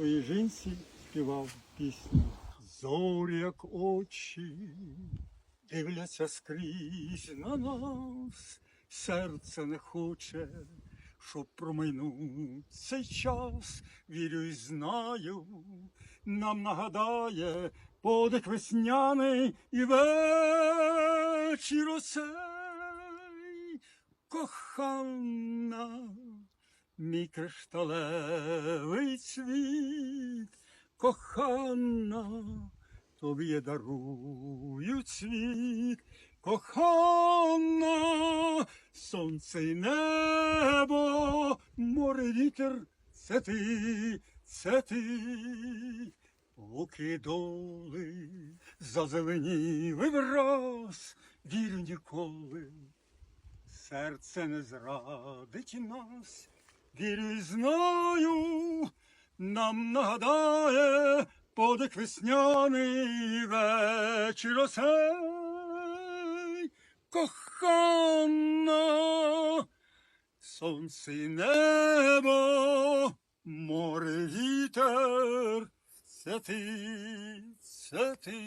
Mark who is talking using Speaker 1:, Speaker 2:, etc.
Speaker 1: своїй жінці співав пісню. Зорі, як очі, дивляться скрізь на нас, серце не хоче, щоб промайнув цей час, вірю і знаю, нам нагадає подих весняний і вечір оцей, кохана, мій кришталевий цвіт, кохана, тобі я дарую цвіт, кохана, сонце й небо, море вітер, це ти, це ти. Поки доли зазеленіли враз, вірю ніколи. Серце не зрадить нас, вірю і знаю, нам нагадає подих весняний вечір осей, кохана, сонце й небо, море вітер, це ти, це ти.